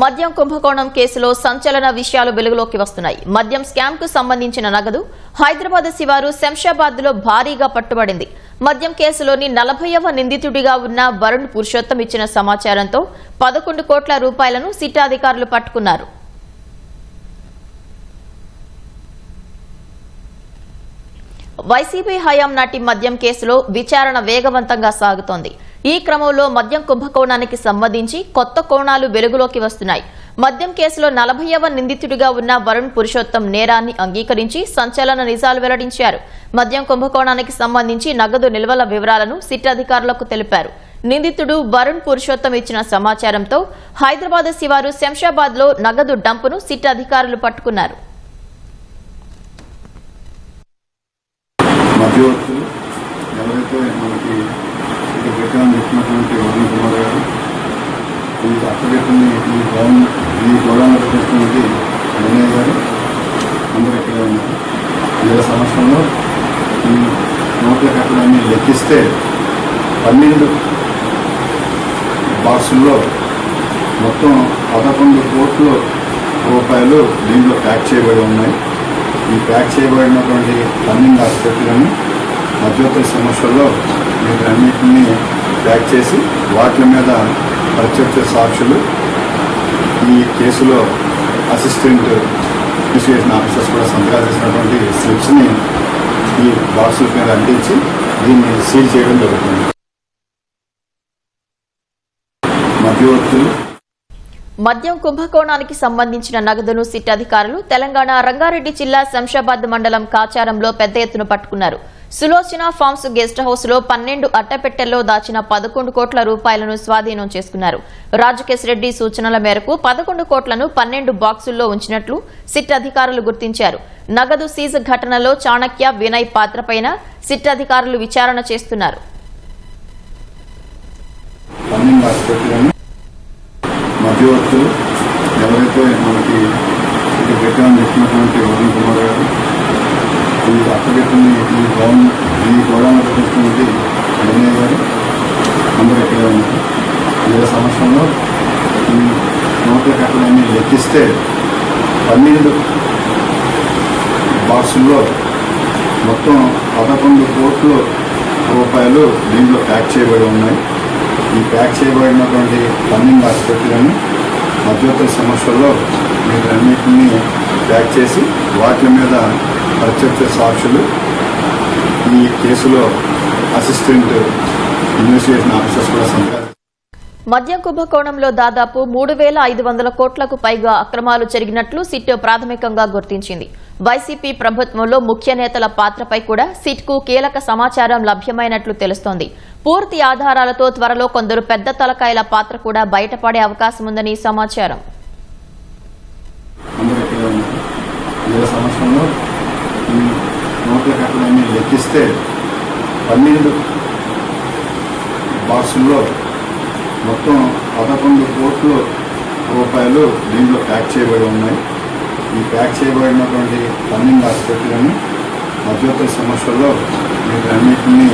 మద్యం కుంభకోణం కేసులో సంచలన విషయాలు వెలుగులోకి వస్తున్నాయి. మద్యం స్కామ్కు సంబంధించిన నగదు హైదరాబాద్ శివారు శంషాబాద్లో భారీగా పట్టుబడింది. మద్యం కేసులోని నలభైవ నిందితుడిగా ఉన్న వరుణ్ పురుషోత్తం ఇచ్చిన సమాచారంతో పదకొండు కోట్ల రూపాయలను సిట్ అధికారులు పట్టుకున్నారు. వైసీపీ హయాం నాటి మద్యం కేసులో విచారణ వేగవంతంగా సాగుతోంది. ఈ క్రమంలో మద్యం కుంభకోణానికి సంబంధించి కొత్త కోణాలు వెలుగులోకి వస్తున్నాయి. మద్యం కేసులో నలభైవ నిందితుడిగా ఉన్న వరుణ్ పురుషోత్తం నేరాన్ని అంగీకరించి సంచలన నిజాలు వెల్లడించారు. మద్యం కుంభకోణానికి సంబంధించి నగదు నిల్వల వివరాలను సిట్ అధికారులకు తెలిపారు. నిందితుడు వరుణ్ పురుషోత్తం ఇచ్చిన సమాచారంతో హైదరాబాద్ శివారు శంషాబాద్లో నగదు డంపును సిట్ అధికారులు పట్టుకున్నారు మధ్యవర్తులు ఎవరైతే మనకి ఇక్కడ పెట్టామని వరుణ కుమార్ గారు ఈ అక్కడెక్కడిని ఈ గౌన్ ఈ గోడౌన్లో పెట్టినటువంటి వినయ్ గారు అందరూ ఇక్కడే ఉన్నారు. వేల సంవత్సరంలో ఈ నోట్ల కట్టడాన్ని లెక్కిస్తే పన్నెండు బాక్సుల్లో మొత్తం పదకొండు కోట్ల రూపాయలు దీంట్లో ప్యాక్ చేయబడి ఉన్నాయి. ఈ ప్యాక్ చేయబడినటువంటి పన్నెండు ఆసుపత్రులను మధ్యవర్తుల సమస్యల్లో వీటన్నిటిని ప్యాక్ చేసి వాటి మీద ప్రత్యక్ష సాక్షులు ఈ కేసులో అసిస్టెంట్ ఇన్వెస్టిగేషన్ ఆఫీసర్స్ కూడా సంతకాలు చేసినటువంటి స్లిప్స్ని ఈ బాక్సుల మీద అంటించి దీన్ని సీల్ చేయడం జరుగుతుంది. మధ్యవర్తులు మద్యం కుంభకోణానికి సంబంధించిన నగదును సిట్ అధికారులు తెలంగాణ రంగారెడ్డి జిల్లా శంషాబాద్ మండలం కాచారంలో పెద్ద ఎత్తున పట్టుకున్నారు. సులోచన ఫార్మ్స్ గెస్ట్ హౌస్లో పన్నెండు అట్టపెట్టెల్లో దాచిన పదకొండు కోట్ల రూపాయలను స్వాధీనం చేసుకున్నారు. రాజకేశ్రెడ్డి సూచనల మేరకు పదకొండు కోట్లను పన్నెండు బాక్సుల్లో ఉంచినట్లు సిట్ అధికారులు గుర్తించారు. నగదు సీజ్ ఘటనలో చాణక్య వినయ్ పాత్రపైన సిట్ అధికారులు విచారణ చేస్తున్నారు. మధ్యవర్తులు ఎవరైతే మనకి ఇక్కడ పెట్టామని చెప్పినటువంటి కుమార్ గారు ఈ అక్కడెక్కడిని ఈ గవర్నమెంట్ ఈ గోడౌన్లో తీసుకున్నది వినయ్ గారు. అందరూ ఇక్కడే ఉన్నారు. వేల సంవత్సరంలో ఈ నోట్ల కట్టడాన్ని లెక్కిస్తే పన్నెండు బాక్సుల్లో మొత్తం పదకొండు కోట్ల రూపాయలు దీంట్లో ప్యాక్ చేయబడి ఉన్నాయి. ఈ ప్యాక్ చేయబడినటువంటి పన్నెండు ఆసుపత్రులను మధ్యవర్తుల సమస్యల్లో వీటన్నిటిని ప్యాక్ చేసి వాటి మీద ప్రత్యక్ష సాక్షులు. ఈ కేసులో అసిస్టెంట్ ఇన్వెస్టిగేషన్ ఆఫీసర్స్ కూడా సంతకాలు మద్యం కుంభకోణంలో దాదాపు మూడు వేల ఐదు వందల కోట్లకు పైగా అక్రమాలు జరిగినట్లు సిట్ ప్రాథమికంగా గుర్తించింది. వైసీపీ ప్రభుత్వంలో ముఖ్య నేతల పాత్రపై కూడా సిట్కు కీలక సమాచారం లభ్యమైనట్లు తెలుస్తోంది. పూర్తి ఆధారాలతో త్వరలో కొందరు పెద్ద తలకాయల పాత్ర కూడా బయటపడే అవకాశం ఉందని సమాచారం. ఈ నోట్ల కట్టడాన్ని లెక్కిస్తే పన్నెండు బాక్సుల్లో మొత్తం పదకొండు కోట్ల రూపాయలు దీంట్లో ప్యాక్ చేయబడి ఉన్నాయి. ఈ ప్యాక్ చేయబడినటువంటి పన్నెండు ఆసుపత్రులను మధ్యవర్తుల సమస్యల్లో వీటన్నిటినీ